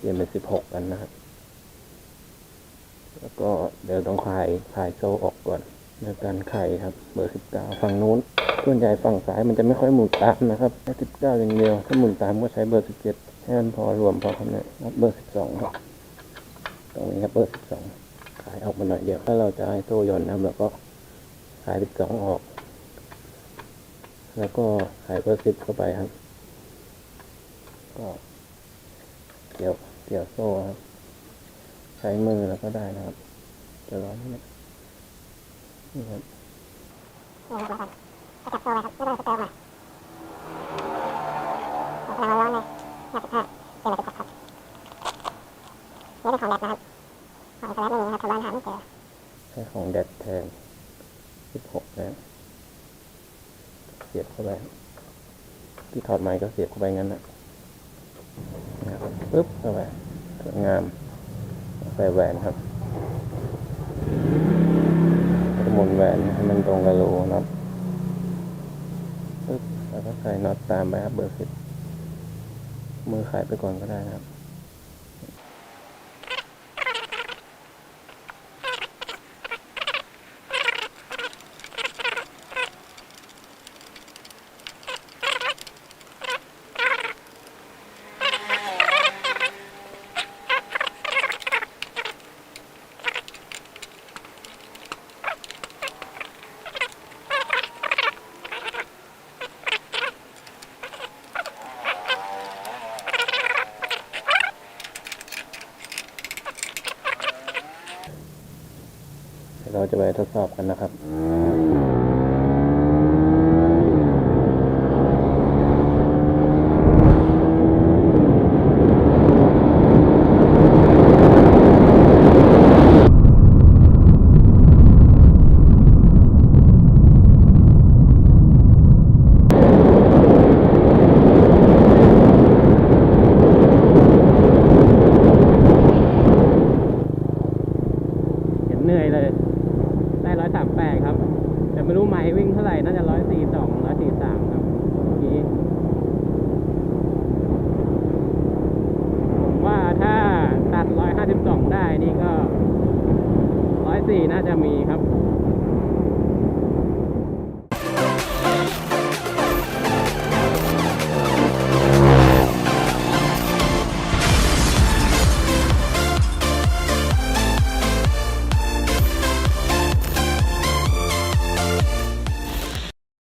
เปลี่ยนเป็นสิบหกกันนะครับ แล้วก็เดี๋ยวต้องคลายคลายโซ่ออกก่อนในการไขครับ เบอร์สิบเก้าฝั่งนู้นส่วนใหญ่ฝั่งซ้ายมันจะไม่ค่อยหมุนตามนะครับแค่สิบเก้าอย่างเดียว ถ้าหมุนตามก็ใช้เบอร์สิบเจ็ดให้มันพอรวมพอครับเนี่ยครับเบอร์สิบสองตรงนี้ครับเบอร์สิบสองขายออกมาหน่อยเดียว ถ้าเราจะให้โซ่ย่อนนะเราก็ขายสิบสองออก แล้วก็ขายเบอร์สิบเข้าไปครับ ก็เกี่ยว เกี่ยวโซ่ครับ ใช้มือแล้วก็ได้นะครับจะร้อนนิดนึงนี่ครับนี่ครับทุกคนจะจับตัวไว้ครับไม่ต้องสเตลมาเอาพลังร้อนเลยห้าสิบห้าเจออะไรจะจับครับนี่เป็นของแดดนะครับของสแลบไม่มีนะครับชาวบ้านหาไม่เจอใช้ของแดดแทนสิบหกนะเสียบเข้าไปครับที่ถอดไม้ก็เสียบเข้าไปงั้นนะนะครับปึ๊บเข้าไปสวย งามใส่แหวนครับแล้วก็หมุนแหวนให้มันตรงกับรูน็อตปึ๊บแล้วก็ใส่น็อตตามไปครับเบอร์สิบมือขายไปก่อนก็ได้นะครับ เราจะไปทดสอบกันนะครับ เห็นเหนื่อยเลย ได้ร้อยสามแปดครับ แต่ ไม่รู้ไม้วิ่งเท่าไหร่ น่าจะร้อยสี่สองร้อยสี่สามครับเมื่อกี้ผมว่าถ้าตัดร้อยห้าสิบสองได้นี่ก็ร้อยสี่น่าจะมีครับ